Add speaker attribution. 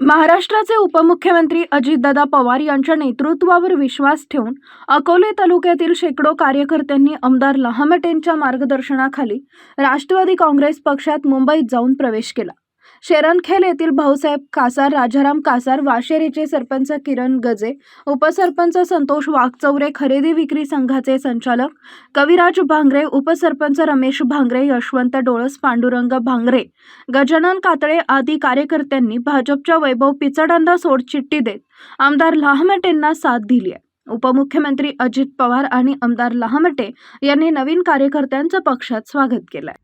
Speaker 1: महाराष्ट्राचे उपमुख्यमंत्री अजितदादा पवार यांच्या नेतृत्वावर विश्वास ठेवून अकोले तालुक्यातील शेकडो कार्यकर्त्यांनी आमदार लहामटेंच्या मार्गदर्शनाखाली राष्ट्रवादी काँग्रेस पक्षात मुंबईत जाऊन प्रवेश केला. शेरणखेल येथील भाऊसाहेब कासार राजाराम कासार वाशेरीचे सरपंच किरण गजे उपसरपंच संतोष वाघचौरे खरेदी विक्री संघाचे संचालक कविराज भांगरे उपसरपंच रमेश भांगरे यशवंत डोळस पांडुरंग भांगरे गजानन कातळे आदी कार्यकर्त्यांनी भाजपच्या वैभव पिचडांना सोडचिठ्ठी देत आमदार लहामटेंना साथ दिली आहे. उपमुख्यमंत्री अजित पवार आणि आमदार लहामटे यांनी नवीन कार्यकर्त्यांचं पक्षात स्वागत केलंय.